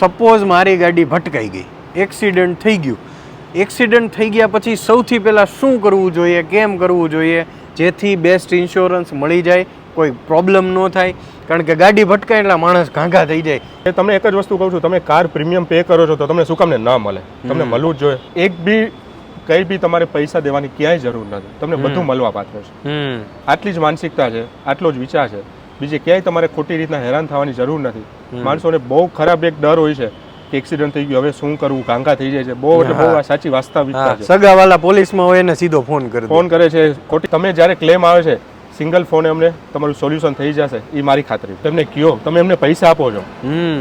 Suppose મારી ગાડી ભટકાઈ ગઈ એક્સિડન્ટ થઈ ગયું. એક્સિડન્ટ થઈ ગયા પછી સૌથી પહેલાં શું કરવું જોઈએ કેમ કરવું જોઈએ? જેથી બેસ્ટ ઇન્સ્યોરન્સ મળી જાય કોઈ પ્રોબ્લેમ ન થાય. કારણ કે ગાડી ભટકાય એટલે માણસ ઘાંઘા થઈ જાય. એ તમને એક જ વસ્તુ કહું છું તમે કાર પ્રીમિયમ પે કરો છો તો તમને શું કામને ના મળે? તમને મળવું જ જોઈએ. એક બી કઈ બી તમારે પૈસા દેવાની ક્યાંય જરૂર નથી. તમને બધું મળવા પાત્ર છે. આટલી જ માનસિકતા છે આટલો જ વિચાર છે. બીજે ક્યાંય તમારે ખોટી રીતના હેરાન થવાની જરૂર નથી. માણસોને બહુ ખરાબ એક ડર હોય છે કે એક્સિડન્ટ થઈ ગયો હવે શું કરવું કાંકા થઈ જાય છે. બહુ એટલે બહુ સાચી વાસ્તવિકતા છે. સગાવાલા પોલીસમાં હોય એને સીધો ફોન કરે ફોન કરે છે. ખોટી તમે જ્યારે ક્લેમ આવે છે સિંગલ ફોને અમને તમારું સોલ્યુશન થઈ જશે એ મારી ખાતરી. તમને કયો તમે એમને પૈસા આપો છો.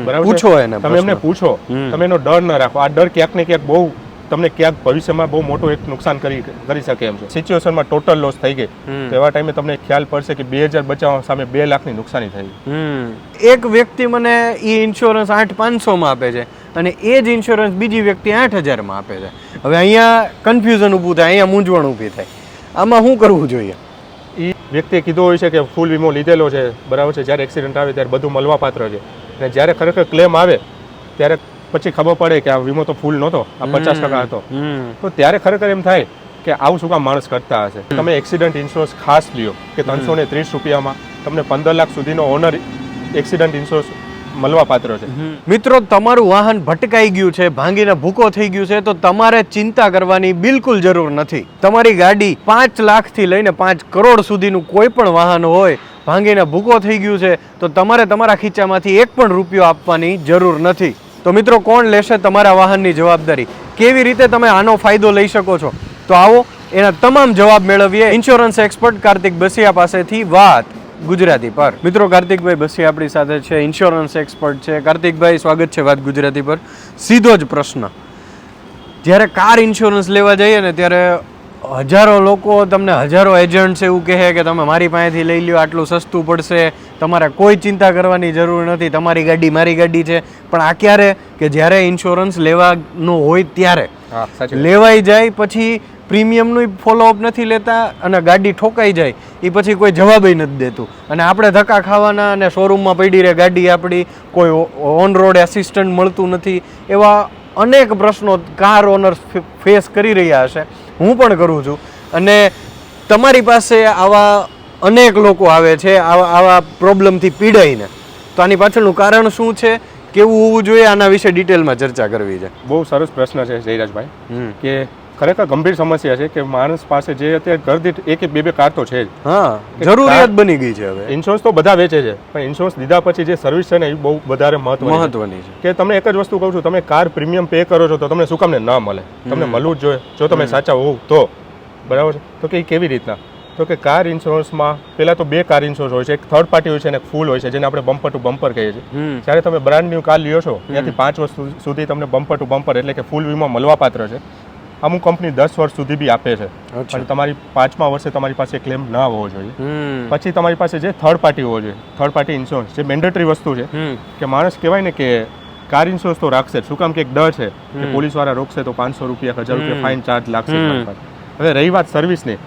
બરાબર પૂછો એને તમે એમને પૂછો. તમે એનો ડર ન રાખો. આ ડર ક્યાંક ને ક્યાંક બહુ તમને ક્યાંક ભવિષ્યમાં બહુ મોટું એક નુકસાન કરી કરી શકે એમ છે. સિચ્યુએશનમાં ટોટલ લોસ થઈ ગઈ. તેવા તો એવા ટાઈમે તમને ખ્યાલ પડશે કે બે હજાર બચાવવા સામે બે લાખની નુકસાની થઈ એક વ્યક્તિ મને એ ઇન્સ્યોરન્સ આઠ પાંચસોમાં આપે છે અને એ જ ઇન્સ્યોરન્સ બીજી વ્યક્તિ આઠ હજારમાં આપે છે. હવે અહીંયા કન્ફ્યુઝન ઊભું થાય અહીંયા મૂંઝવણ ઊભી થાય. આમાં શું કરવું જોઈએ? એ વ્યક્તિએ કીધું હોય છે કે ફૂલ વીમો લીધેલો છે બરાબર છે જ્યારે એક્સિડન્ટ આવે ત્યારે બધું મળવા પાત્ર છે. અને જ્યારે ખરેખર ક્લેમ આવે ત્યારે પછી ખબર પડે કે આ વીમો તો ફૂલ નહોતો આ પચાસ ટકા હતો. તો ત્યારે ખરેખર એમ થાય કે આવું શું કામ માણસ કરતા હશે? તમે એક્સિડન્ટ ઇન્સ્યોરન્સ ખાસ લ્યો કે ત્રણસો ને ત્રીસ રૂપિયામાં તમને પંદર લાખ સુધીનો ઓનર એક્સિડન્ટ ઇન્સ્યોરન્સ મળવા પાત્ર છે. મિત્રો તમારું વાહન ભટકાઈ ગયું છે ભાંગીને ભૂકો થઈ ગયું છે તો તમારે ચિંતા કરવાની બિલકુલ જરૂર નથી. તમારી ગાડી પાંચ લાખથી લઈને પાંચ કરોડ સુધીનું કોઈ પણ વાહન હોય ભાંગીને ભૂકો થઈ ગયું છે તો તમારે તમારા ખીચામાંથી એક પણ રૂપિયો આપવાની જરૂર નથી. તો મિત્રો, કોણ લેશે તમારા વાહનની જવાબદારી? કેવી રીતે તમે આનો ફાયદો લઈ શકો છો? તો આવો, એના તમામ જવાબ મેળવીએ. ઇન્સ્યોરન્સ એક્સપર્ટ કાર્તિક બસિયા પાસેથી વાત ગુજરાતી પર. મિત્રો, કાર્તિકભાઈ બસિયા આપણી સાથે છે ઇન્સ્યોરન્સ એક્સપર્ટ છે. કાર્તિકભાઈ, સ્વાગત છે વાત ગુજરાતી પર. સીધો જ પ્રશ્ન. જ્યારે કાર ઇન્સ્યોરન્સ લેવા જઈએ ને, ત્યારે હજારો લોકો તમને હજારો એજન્ટ્સ એવું કહે કે તમે મારી પાસેથી લઈ લ્યો આટલું સસ્તું પડશે. તમારે કોઈ ચિંતા કરવાની જરૂર નથી. તમારી ગાડી મારી ગાડી છે. પણ આ ક્યારે? કે જ્યારે ઇન્સ્યોરન્સ લેવાનો હોય ત્યારે. લેવાઈ જાય પછી પ્રીમિયમનું ફોલોઅપ નથી લેતા અને ગાડી ઠોકાઈ જાય. એ પછી કોઈ જવાબય નથી દેતું. અને આપણે ધક્કા ખાવાના અને શોરૂમમાં પડી રહે ગાડી આપણી કોઈ ઓન રોડ એસિસ્ટન્ટ મળતું નથી. એવા અનેક પ્રશ્નો કાર ઓનર્સ ફેસ કરી રહ્યા હશે હું પણ કરું છું. અને તમારી પાસે આવા અનેક લોકો આવે છે આવા આવા પ્રોબ્લેમથી પીડાઈને. તો આની પાછળનું કારણ શું છે? કેવું હોવું જોઈએ? આના વિશે ડિટેલમાં ચર્ચા કરવી છે. બહુ સરસ પ્રશ્ન છે જયરાજભાઈ કે ખરેખર ગંભીર સમસ્યા છે કે માણસ પાસે જે અત્યારે ઘર દીઠ એક એક બે બે કાર તો છે જ. હા જરૂરિયાત બની ગઈ છે હવે. ઇન્સ્યોરન્સ તો બધા વેચે છે પણ ઇન્સ્યોરન્સ લીધા પછી જે સર્વિસ છે ને એ બહુ વધારે મહત્વ મહત્વની છે. કે તમને એક જ વસ્તુ કહું છું તમે કાર પ્રીમિયમ પે કરો છો તો તમને શું કામને ના મળે? તમને મળવું જ જોઈએ. જો તમે સાચા હોવ તો. બરાબર છે? તો કે એ કેવી રીતના? તો કે કાર ઇન્સ્યોરન્સમાં પહેલાં તો બે કાર ઇન્સ્યોરન્સ હોય છે. એક થર્ડ પાર્ટી હોય છે અને ફૂલ હોય છે જેને આપણે બમ્પર ટુ બમ્પર કહીએ છીએ. જ્યારે તમે બ્રાન્ડ ન્યૂ કાર લ્યો છો ત્યાંથી પાંચ વર્ષ સુધી તમને બમ્પર ટુ બમ્પર એટલે કે ફૂલ વીમો મળવા પાત્ર છે. અમુક કંપની દસ વર્ષ સુધી બી આપે છે. પણ તમારી પાંચમા વર્ષે તમારી પાસે ક્લેમ ના હોવો જોઈએ. પછી તમારી પાસે જે થર્ડ પાર્ટી હોવો જોઈએ. થર્ડ પાર્ટી ઇન્સ્યોરન્સ જે મેન્ડેટરી વસ્તુ છે. કે માણસ કહેવાય ને કે કાર ઇન્સ્યોરન્સ તો રાખશે શું કામ કે એક ડર છે કે પોલીસવાળા રોકશે તો પાંચસો રૂપિયા હજાર રૂપિયા ફાઇન ચાર્જ લાગશે. હવે રહી વાત સર્વિસની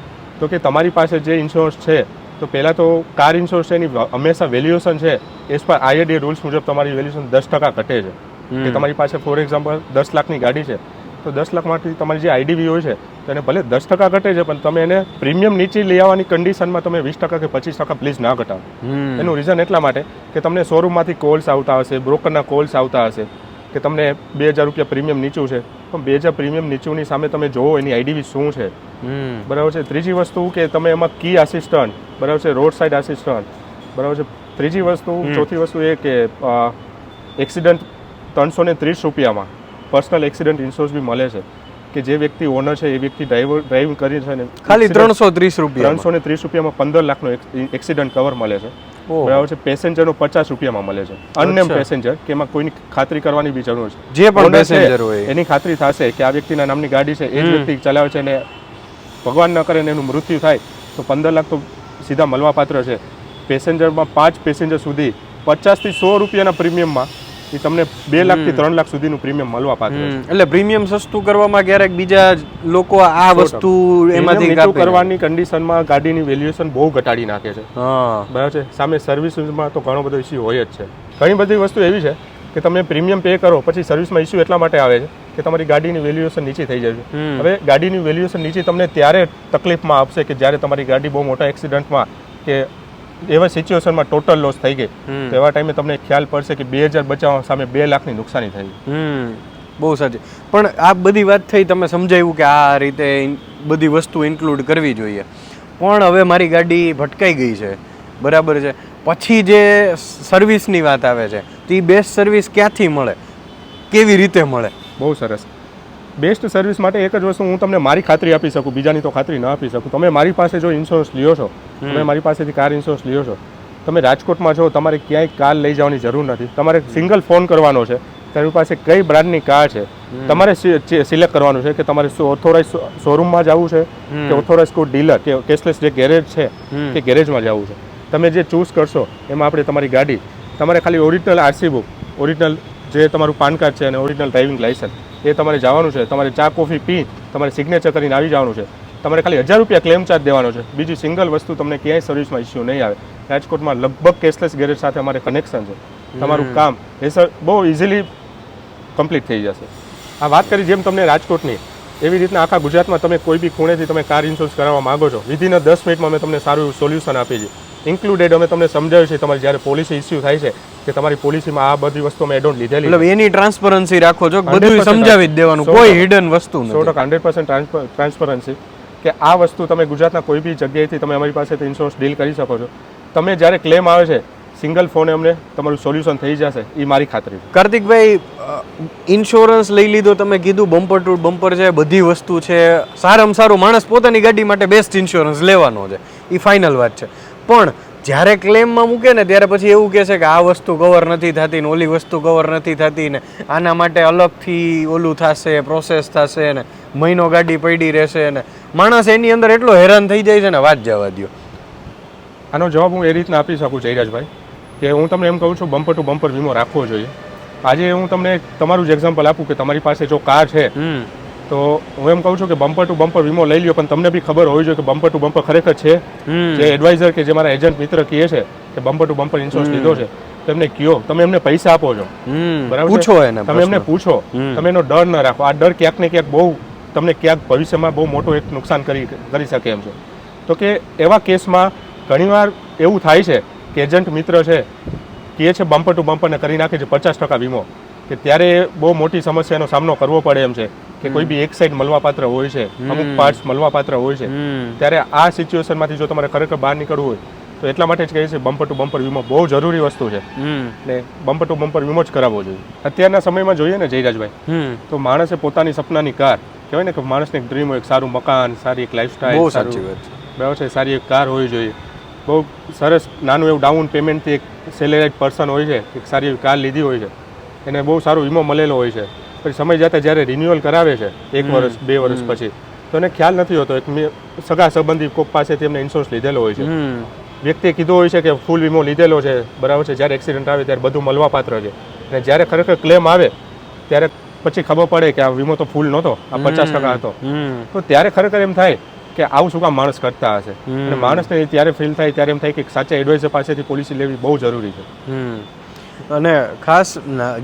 તો કે તમારી પાસે જે ઇન્સ્યોરન્સ છે તો પહેલાં તો કાર ઇન્સ્યોરન્સ છે એની હંમેશા વેલ્યુએશન છે. એઝ પર આઈઆરડી રૂલ્સ મુજબ તમારી વેલ્યુએશન દસ ટકા ઘટે છે. કે તમારી પાસે ફોર એક્ઝામ્પલ દસ લાખની ગાડી છે. તો દસ લાખમાંથી તમારી જે આઈડીવી હોય છે તો એને ભલે દસ ટકા ઘટે છે પણ તમે એને પ્રીમિયમ નીચે લઈ આવવાની કન્ડિશનમાં તમે વીસ ટકા કે પચીસ ટકા પ્લીઝ ના ઘટાડો. એનું રીઝન એટલા માટે કે તમને શોરૂમમાંથી કોલ્સ આવતા હશે બ્રોકરના કોલ્સ આવતા હશે કે તમને બે હજાર રૂપિયા પ્રીમિયમ નીચું છે પણ બે હજાર પ્રીમિયમ નીચુંની સામે તમે જોવો એની આઈડીવી શું છે? બરાબર છે? ત્રીજી વસ્તુ કે તમે એમાં કી આસિસ્ટન્ટ બરાબર છે? રોડ સાઇડ આસિસ્ટન્ટ બરાબર છે? ત્રીજી વસ્તુ ચોથી વસ્તુ એ કે એક્સિડન્ટ ત્રણસો ને ત્રીસ રૂપિયામાં. પર્સનલ એક્સિડન્ટ ઇન્સ્યોરન્સ બી મળે છે કે જે વ્યક્તિ ઓનર છે એ વ્યક્તિ ડ્રાઈવર ડ્રાઈવ કરી છે ને ખાલી ત્રણસો ત્રીસ રૂપિયા ત્રણસો ને ત્રીસ રૂપિયામાં પંદર લાખનો એક્સિડન્ટ કવર મળે છે. બરાબર છે? પેસેન્જરનો પચાસ રૂપિયામાં મળે છે. અનનેમ પેસેન્જર કે એમાં કોઈની ખાતરી કરવાની બી જરૂર છે. જે પણ પેસેન્જર હોય. એની ખાતરી થશે કે આ વ્યક્તિના નામની ગાડી છે એ જ વ્યક્તિ ચલાવે છે અને ભગવાન ન કરે ને એનું મૃત્યુ થાય તો પંદર લાખ તો સીધા મળવા પાત્ર છે પેસેન્જરમાં પાંચ પેસેન્જર સુધી પચાસથી સો રૂપિયાના પ્રીમિયમમાં એ તમને બે લાખથી ત્રણ લાખ સુધીનું પ્રીમિયમ મળવા પાત્ર એટલે પ્રીમિયમ સસ્તું કરવામાં ક્યારેક બીજા લોકો આ વસ્તુ એમાંથી કરવાની કન્ડિશનમાં ગાડીની વેલ્યુએશન બહુ ઘટાડી નાખે છે. બરાબર છે? સામે સર્વિસમાં તો ઘણો બધો ઇસ્યુ હોય જ છે. ઘણી બધી વસ્તુ એવી છે કે તમે પ્રીમિયમ પે કરો પછી સર્વિસમાં ઇસ્યુ એટલા માટે આવે છે કે તમારી ગાડીની વેલ્યુએશન નીચી થઈ જાય છે. હવે ગાડીની વેલ્યુએશન નીચી તમને ત્યારે તકલીફમાં આપશે કે જ્યારે તમારી ગાડી બહુ મોટા એક્સિડન્ટમાં કે એવા સિચ્યુએશનમાં ટોટલ લોસ થઈ ગઈ. તો એવા ટાઈમે તમને ખ્યાલ પડશે કે બે હજાર બચાવવા સામે બે લાખની નુકસાની થઈ. હમ. બહુ સાચી. પણ આ બધી વાત થઈ તમે સમજાવ્યું કે આ રીતે બધી વસ્તુ ઇન્ક્લુડ કરવી જોઈએ. પણ હવે મારી ગાડી ભટકાઈ ગઈ છે. બરાબર છે. પછી જે સર્વિસની વાત આવે છે તો એ બેસ્ટ સર્વિસ ક્યાંથી મળે? કેવી રીતે મળે? બહુ સરસ. બેસ્ટ સર્વિસ માટે એક જ વસ્તુ હું તમને મારી ખાતરી આપી શકું બીજાની તો ખાતરી ન આપી શકું. તમે મારી પાસે જો ઇન્સ્યોરન્સ લ્યો છો તમે મારી પાસેથી કાર ઇન્સ્યોરન્સ લ્યો છો તમે રાજકોટમાં છો તમારે ક્યાંય કાર લઈ જવાની જરૂર નથી. તમારે સિંગલ ફોન કરવાનો છે તમારી પાસે કઈ બ્રાન્ડની કાર છે તમારે સિલેક્ટ કરવાનું છે કે તમારે ઓથોરાઇઝ શોરૂમમાં જવું છે કે ઓથોરાઇઝ કોઈ ડીલર કે કેશલેસ જે ગેરેજ છે તે ગેરેજમાં જવું છે. તમે જે ચૂઝ કરશો એમાં આપણે તમારી ગાડી તમારે ખાલી ઓરિજિનલ આરસી બુક ઓરિજિનલ જે તમારું પાન કાર્ડ છે અને ઓરિજિનલ ડ્રાઇવિંગ લાઇસન્સ એ તમારે જવાનું છે. તમારે ચા કોફી પી તમારે સિગ્નેચર કરીને આવી જવાનું છે. તમારે ખાલી હજાર રૂપિયા ક્લેમ ચાર્જ દેવાનો છે. બીજી સિંગલ વસ્તુ તમને ક્યાંય સર્વિસમાં ઇસ્યુ નહીં આવે. રાજકોટમાં લગભગ કેશલેસ ગેરેજ સાથે અમારે કનેક્શન છે. તમારું કામ એ સર બહુ ઇઝીલી કમ્પ્લીટ થઈ જશે. આ વાત કરી જેમ તમને રાજકોટની એવી રીતના આખા ગુજરાતમાં તમે કોઈ બી ખૂણેથી તમે કાર ઇન્સ્યોરન્સ કરાવવા માગો છો વિધિન દસ મિનિટમાં અમે તમને સારું સોલ્યુશન આપીએ છીએ. ઇન્ક્લુડેડ અમે તમને સમજાવ્યું છે તમારી જ્યારે પોલિસી ઇસ્યુ થાય છે કે તમારી પોલિસીમાં આ બધી વસ્તુ અમે એડોન લીધેલી મતલબ એની ટ્રાન્સપરન્સી રાખો છો બધું સમજાવી જ દેવાનું કોઈ હિડન વસ્તુ નથી. ટકા હંડ્રેડ પર્સન્ટ ટ્રાન્સપરન્સી કે આ વસ્તુ તમે ગુજરાતના કોઈ બી જગ્યાએથી તમે અમારી પાસેથી ઇન્સ્યોરન્સ ડીલ કરી શકો છો. તમે જ્યારે ક્લેમ આવે છે સિંગલ ફોને અમને તમારું સોલ્યુશન થઈ જશે એ મારી ખાતરી છે. કાર્તિકભાઈ ઇન્સ્યોરન્સ લઈ લીધો તમે કીધું બમ્પર ટુ બમ્પર છે બધી વસ્તુ છે. સારામાં સારું માણસ પોતાની ગાડી માટે બેસ્ટ ઇન્સ્યોરન્સ લેવાનો છે. એ ફાઇનલ વાત છે. પણ જ્યારે ક્લેમમાં મૂકે ને ત્યારે પછી એવું કહે છે કે આ વસ્તુ કવર નથી થતી ને ઓલી વસ્તુ કવર નથી થતી ને આના માટે અલગથી ઓલું થશે પ્રોસેસ થશે ને મહિનો ગાડી પડી રહેશે ને માણસ એની અંદર એટલો હેરાન થઈ જાય છે ને વાત જવા દ્યો. આનો જવાબ હું એ રીતના આપી શકું જયરાજભાઈ કે હું તમને એમ કહું છું બમ્પર ટુ બમ્પર વીમો રાખવો જોઈએ. આજે હું તમને તમારું જ એક્ઝામ્પલ આપું કે તમારી પાસે જો કાર છે તો હું એમ કહું છું કે બમ્પર ટુ બમ્પર વીમો લઈ લ્યો પણ તમને બી ખબર હોવી જોઈએ કે બમ્પર ટુ બમ્પર ખરેખર છે. જે એડવાઇઝર કે જે મારા એજન્ટ મિત્ર કહે છે કે બમ્પર ટુ બમ્પર ઇન્સ્યોરન્સ લીધો છે તમને કયો તમે એમને પૈસા આપો છો. બરાબર પૂછો એને તમે એમને પૂછો. તમે એનો ડર ન રાખો. આ ડર ક્યાંક ને ક્યાંક બહુ તમને ક્યાંક ભવિષ્યમાં બહુ મોટો એક નુકસાન કરી કરી શકે એમ છે. તો કે એવા કેસમાં ઘણીવાર એવું થાય છે કે એજન્ટ મિત્ર છે કે છે બમ્પર ટુ બમ્પર ને કરી નાખે છે પચાસ ટકા વીમો કે ત્યારે બહુ મોટી સમસ્યાનો સામનો કરવો પડે એમ છે. કે કોઈ બી એક સાઈડ મળવાપાત્ર હોય છે અમુક પાર્ટ્સ મળવાપાત્ર હોય છે. ત્યારે આ સિચ્યુએશનમાંથી જો તમારે ખરેખર બહાર નીકળવું હોય તો એટલા માટે જ કહે છે બમ્પર ટુ બમ્પર વીમો બહુ જરૂરી વસ્તુ છે. ને બમ્પર ટુ બમ્પર વીમો જ કરાવવો જોઈએ. અત્યારના સમયમાં જોઈએ ને જયરાજભાઈ તો માણસે પોતાની સપનાની કાર કહેવાય ને કે માણસને એક ડ્રીમ હોય એક સારું મકાન સારી એક લાઈફસ્ટાઈલ બહુ સાચી વાત બરાબર છે સારી એક કાર હોવી જોઈએ. બહુ સરસ નાનું એવું ડાઉન પેમેન્ટથી એક સેલેરાઇડ પર્સન હોય છે એક સારી એવી કાર લીધી હોય છે. એને બહુ સારો વીમો મળેલો હોય છે. પછી સમય જતાં જ્યારે રિન્યુઅલ કરાવે છે એક વર્ષ બે વર્ષ પછી તો એને ખ્યાલ નથી હોતો. એક મેં સગા સંબંધી કોક પાસેથી એમને ઇન્સ્યોરન્સ લીધેલો હોય છે. વ્યક્તિએ કીધું હોય છે કે ફૂલ વીમો લીધેલો છે બરાબર છે જ્યારે એક્સિડન્ટ આવે ત્યારે બધું મળવાપાત્ર છે. અને જ્યારે ખરેખર ક્લેમ આવે ત્યારે પછી ખબર પડે કે આ વીમો તો ફૂલ નહોતો આ પચાસ ટકા હતો. તો ત્યારે ખરેખર એમ થાય કે આવું શું કામ માણસ કરતા હશે? અને માણસને ત્યારે ફીલ થાય ત્યારે એમ થાય કે સાચા એડવાઇઝર પાસેથી પોલિસી લેવી બહુ જરૂરી છે. અને ખાસ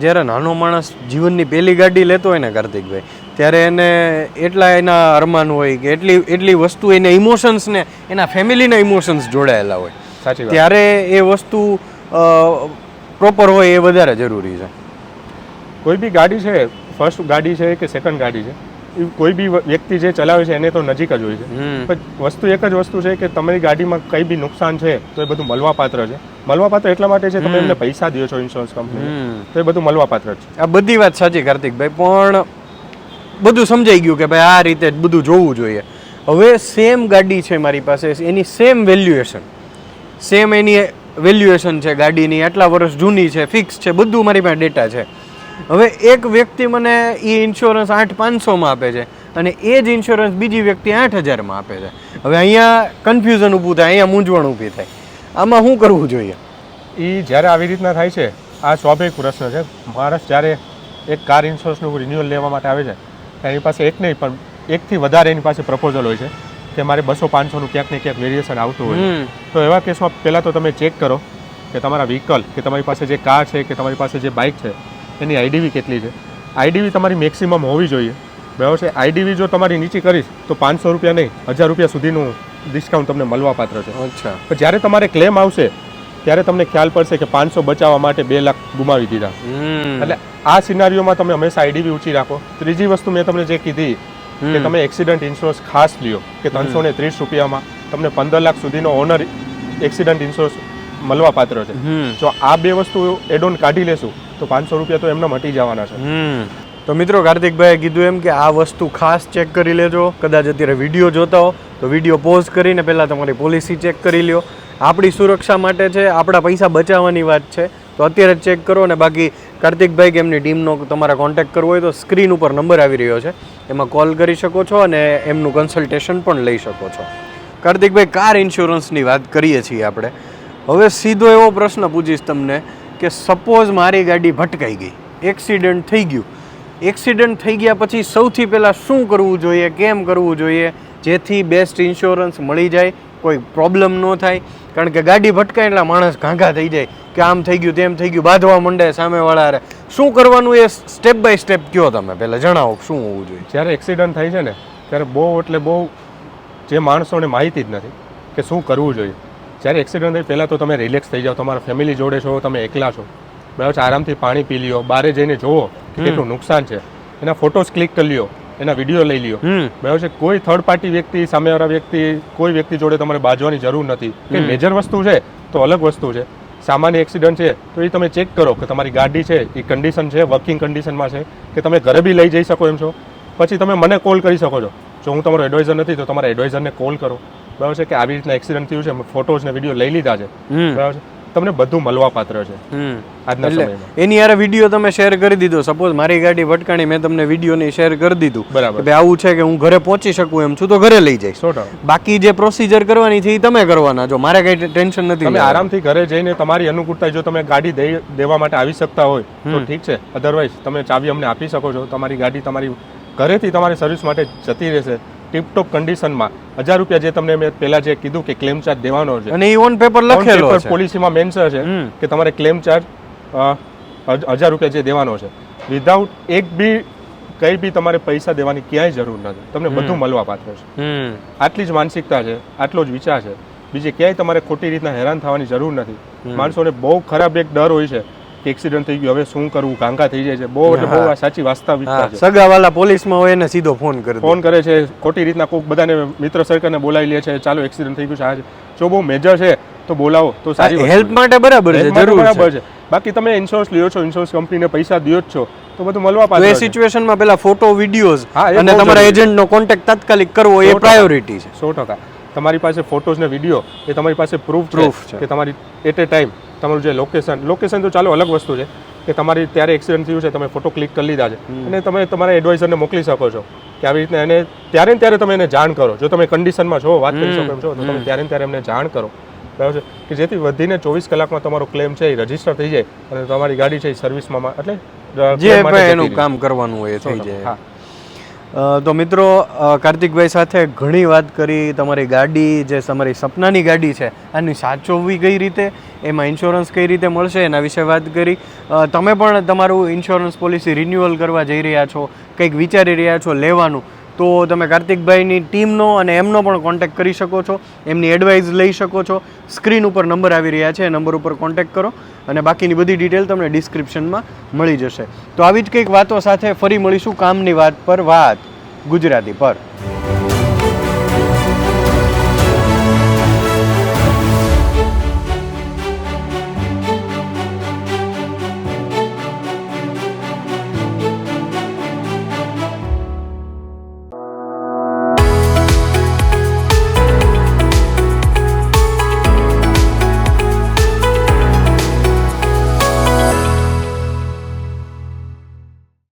જ્યારે નાનો માણસ જીવનની પહેલી ગાડી લેતો હોય ને કાર્તિકભાઈ ત્યારે એને એટલા એના અરમાન હોય કે એટલી એટલી વસ્તુ એને ઇમોશન્સને એના ફેમિલીના ઇમોશન્સ જોડાયેલા હોય. સાચી ત્યારે એ વસ્તુ પ્રોપર હોય એ વધારે જરૂરી છે. કોઈ બી ગાડી છે ફર્સ્ટ ગાડી છે કે સેકન્ડ ગાડી છે? કોઈ બી વ્યક્તિ જે ચલાવે છે એને તો નજીક જ હોય છે. પણ વસ્તુ એક જ વસ્તુ છે કે તમારી ગાડીમાં કઈ બી નુકસાન છે તો એ બધું મળવાપાત્ર છે. મળવાપાત્ર એટલા માટે છે તમે એમને પૈસા દો છો ઇન્સ્યોરન્સ કંપની તો એ બધું મળવાપાત્ર છે. આ બધી વાત સાચી કાર્તિકભાઈ પણ બધું સમજાઈ ગયું કે ભાઈ આ રીતે જ બધું જોવું જોઈએ. હવે સેમ ગાડી છે મારી પાસે એની સેમ વેલ્યુએશન સેમ એની વેલ્યુએશન છે ગાડીની આટલા વર્ષ જૂની છે ફિક્સ છે બધું મારી પાસે ડેટા છે. હવે એક વ્યક્તિ મને એ ઇન્સ્યોરન્સ આઠ પાંચસોમાં આપે છે અને એ જ ઇન્સ્યોરન્સ બીજી વ્યક્તિ આઠ હજારમાં આપે છે. હવે અહીંયા કન્ફ્યુઝન ઊભું થાય અહીંયા મૂંઝવણ ઊભી થાય. આમાં શું કરવું જોઈએ? એ જ્યારે આવી રીતના થાય છે આ સ્વાભાવિક પ્રશ્ન છે. માણસ જ્યારે એક કાર ઇન્સ્યોરન્સનું રિન્યુઅલ લેવા માટે આવે છે એની પાસે એક નહીં પણ એકથી વધારે એની પાસે પ્રપોઝલ હોય છે કે મારે બસો પાંચસોનું ક્યાંક ને ક્યાંક વેરિએશન આવતું હોય તો એવા કેસમાં પહેલાં તો તમે ચેક કરો કે તમારા વ્હીકલ કે તમારી પાસે જે કાર છે કે તમારી પાસે જે બાઇક છે એની આઈડીવી કેટલી છે? આઈડીવી તમારી મેક્સિમમ હોવી જોઈએ. બરાબર છે? આઈડીવી જો તમારી નીચી કરીશ તો પાંચસો રૂપિયા નહીં હજાર રૂપિયા સુધીનું ડિસ્કાઉન્ટ તમને મળવા પાત્ર છે. અચ્છા. પણ જ્યારે તમારે ક્લેમ આવશે ત્યારે તમને ખ્યાલ પડશે કે પાંચસો બચાવવા માટે બે લાખ ગુમાવી દીધા. એટલે આ સિનારીઓમાં તમે હંમેશા આઈડીવી ઊંચી રાખો. ત્રીજી વસ્તુ મેં તમને જે કીધી કે તમે એક્સિડન્ટ ઇન્સ્યોરન્સ ખાસ લ્યો કે ત્રણસો ને ત્રીસ રૂપિયામાં તમને પંદર લાખ સુધીનો ઓનર એક્સિડન્ટ ઇન્સ્યોરન્સ મળવા પાત્ર છે. જો આ બે વસ્તુ એડોન કાઢી લેશું તો પાંચસો રૂપિયા તો એમને મટી જવાના છે. તો મિત્રો કાર્તિકભાઈએ કીધું એમ કે આ વસ્તુ ખાસ ચેક કરી લેજો. કદાચ અત્યારે વીડિયો જોતા હો, તો વીડિયો પોઝ કરીને પહેલાં તમારી પોલિસી ચેક કરી લ્યો. આપણી સુરક્ષા માટે છે, આપણા પૈસા બચાવવાની વાત છે. તો અત્યારે ચેક કરો અને બાકી કાર્તિકભાઈ કે એમની ટીમનો તમારે કોન્ટેક્ટ કરવો હોય તો સ્ક્રીન ઉપર નંબર આવી રહ્યો છે. એમાં કોલ કરી શકો છો અને એમનું કન્સલ્ટેશન પણ લઈ શકો છો. કાર્તિકભાઈ કાર ઇન્સ્યોરન્સની વાત કરીએ છીએ આપણે. હવે સીધો એવો પ્રશ્ન પૂછીશ તમને. કે સપોઝ મારી ગાડી ભટકાઈ ગઈ એક્સિડન્ટ થઈ ગયું. એક્સિડન્ટ થઈ ગયા પછી સૌથી પહેલાં શું કરવું જોઈએ, કેમ કરવું જોઈએ? જેથી બેસ્ટ ઇન્સ્યોરન્સ મળી જાય, કોઈ પ્રોબ્લેમ ન થાય. કારણ કે ગાડી ભટકાય એટલે માણસ ઘાંઘા થઈ જાય કે આમ થઈ ગયું, તેમ થઈ ગયું, બાંધવા માંડે, સામેવાળા હારે. શું કરવાનું એ સ્ટેપ બાય સ્ટેપ કયો તમે? પહેલાં જણાવો, શું હોવું જોઈએ? જ્યારે એક્સિડન્ટ થાય છે ને, ત્યારે બહુ એટલે બહુ જે માણસોને માહિતી જ નથી કે શું કરવું જોઈએ. જ્યારે એક્સિડન્ટ થાય પહેલાં તો તમે રિલેક્સ થઈ જાઓ તમારા ફેમિલી જોડે છો તમે એકલા છો. બરાબર છે? આરામથી પાણી પી લ્યો બારે જઈને જુઓ કે કેટલું નુકસાન છે. એના ફોટોસ ક્લિક કરી લ્યો એના વીડિયો લઈ લ્યો. બરાબર છે? કોઈ થર્ડ પાર્ટી વ્યક્તિ સામેવાળા વ્યક્તિ કોઈ વ્યક્તિ જોડે તમારે બાજવાની જરૂર નથી. કે મેજર વસ્તુ છે તો અલગ વસ્તુ છે. સામાન્ય એક્સિડન્ટ છે તો એ તમે ચેક કરો કે તમારી ગાડી છે એ કન્ડિશન છે વર્કિંગ કન્ડિશનમાં છે કે તમે ઘરે બી લઈ જઈ શકો એમ છો? પછી તમે મને કોલ કરી શકો છો. જો હું તમારો એડવાઇઝર નથી તો તમારા એડવાઇઝરને કોલ કરો. બરાબર છે કે આવી રીતના એક્સિડન્ટ થયું છે ફોટોસ ફોટોઝ ને વીડિયો લઈ લીધા છે. બરાબર છે? તમને બધું મળવા પાત્ર છે આજના સમયમાં. એની યાર વીડિયો તમે શેર કરી દીધો. સપોઝ મારી ગાડી ભટકાણી મેં તમને વિડીયોની શેર કરી દીધું. બરાબર. ભાઈ આવું છે કે હું ઘરે પહોંચી શકું એમ છું તો ઘરે લઈ જઈશ. બાકી જે પ્રોસિજર કરવાની છે એ તમે કરવાના. જો મારે કઈ ટેન્શન નથી તમે. આરામથી ઘરે જઈને તમારી અનુકૂળતા જો તમે ગાડી દેવા માટે આવી શકતા હોય તો ઠીક છે. અધરવાઇઝ તમે ચાવી અમને આપી શકો છો. તમારી ગાડી તમારી ઘરેથી તમારી સર્વિસ માટે જતી રહેશે. ટીપટોપ કન્ડિશનમાં હજાર રૂપિયા જે તમને મેં પહેલા જે કીધું કે ક્લેમ ચાર્જ દેવાનો છે અને એ ઓન પેપર લખેલો છે. પોલિસીમાં મેન્શન છે કે તમારે ક્લેમ ચાર્જ હજાર રૂપિયા જે દેવાનો છે. વિધાઉટ એક બી કઈ બી તમારે પૈસા દેવાની ક્યાંય જરૂર નથી. તમને બધું મળવા પાત્ર છે. આટલી જ માનસિકતા છે આટલો જ વિચાર છે. બીજે ક્યાંય તમારે ખોટી રીતના હેરાન થવાની જરૂર નથી. માણસોને બહુ ખરાબ એક ડર હોય છે કે એક્સિડન્ટ થઈ ગયું. હવે શું કરવું? કાંકા થઈ જાય છે. બહુ એટલે બહુ આ સાચી વાસ્તવિકતા સગા છે. સગાવાલા પોલીસમાં હોય એને સીધો ફોન કરે ફોન કરે છે. ખોટી રીતના કોઈક બધાને મિત્ર સર્કલને બોલાવી લે છે. ચાલો એક્સિડન્ટ થઈ ગયું છે. આ જો. બહુ મેજર છે તો બોલાવો. તો સારી હેલ્પ માટે બરાબર છે. જરૂર બરાબર છે. બાકી તમે ઇન્સ્યોરન્સ લ્યો છો. ઇન્સ્યોરન્સ કંપનીને પૈસા દ્યો જ છો. તો બધું મળવા પાત્ર એ. સિચ્યુએશનમાં પેલા ફોટો વિડીયોઝ અને તમારા. એજન્ટનો કોન્ટેક્ટ તાત્કાલિક કરવો એ પ્રાયોરિટી છે. સો ટકા. તમારી પાસે ફોટોઝ ને વીડિયો એ તમારી પાસે પ્રૂફ પ્રૂફ છે. છે. કે તમારી એટ એ ટાઈમ તમારું જે લોકેશન લોકેશન તો ચાલો અલગ વસ્તુ છે કે તમારી ત્યારે એક્સિડન્ટ થયું છે તમે ફોટો ક્લિક કરી લીધા છે. અને તમે તમારા એડવાઇઝરને મોકલી શકો છો કે આવી રીતના એને ત્યારે ને ત્યારે તમે એને જાણ કરો. જો તમે કન્ડિશનમાં છો વાત કરી શકો એમ છો તો તમે ત્યારે ને ત્યારે એમને જાણ કરો. બરાબર છે? કે જેથી વધીને ચોવીસ કલાકમાં તમારો ક્લેમ છે એ રજિસ્ટર થઈ જાય અને તમારી ગાડી છે એ સર્વિસમાં એટલે જે એનું કામ કરવાનું હોય થઈ જાય. હા. તો મિત્રો કાર્તિકભાઈ સાથે ઘણી વાત કરી. તમારી ગાડી જે તમારી સપનાની ગાડી છે, આની સાચવવી કઈ રીતે, એમાં ઇન્સ્યોરન્સ કઈ રીતે મળશે, એના વિશે વાત કરી. તમે પણ તમારું ઇન્સ્યોરન્સ પોલિસી રિન્યુઅલ કરવા જઈ રહ્યા છો, કંઈક વિચારી રહ્યા છો, લેવાનું. તો તમે કાર્તિકભાઈની ટીમનો અને એમનો પણ કોન્ટેક્ટ કરી શકો છો, એમની એડવાઇસ લઈ શકો છો. સ્ક્રીન ઉપર નંબર આવી રહ્યા છે, એ નંબર ઉપર કોન્ટેક્ટ કરો અને બાકીની બધી ડિટેલ તમને ડિસ્ક્રિપ્શનમાં મળી જશે. તો આવી જ કંઈક વાતો સાથે ફરી મળીશું. કામની વાત પર વાત. ગુજરાતી પર.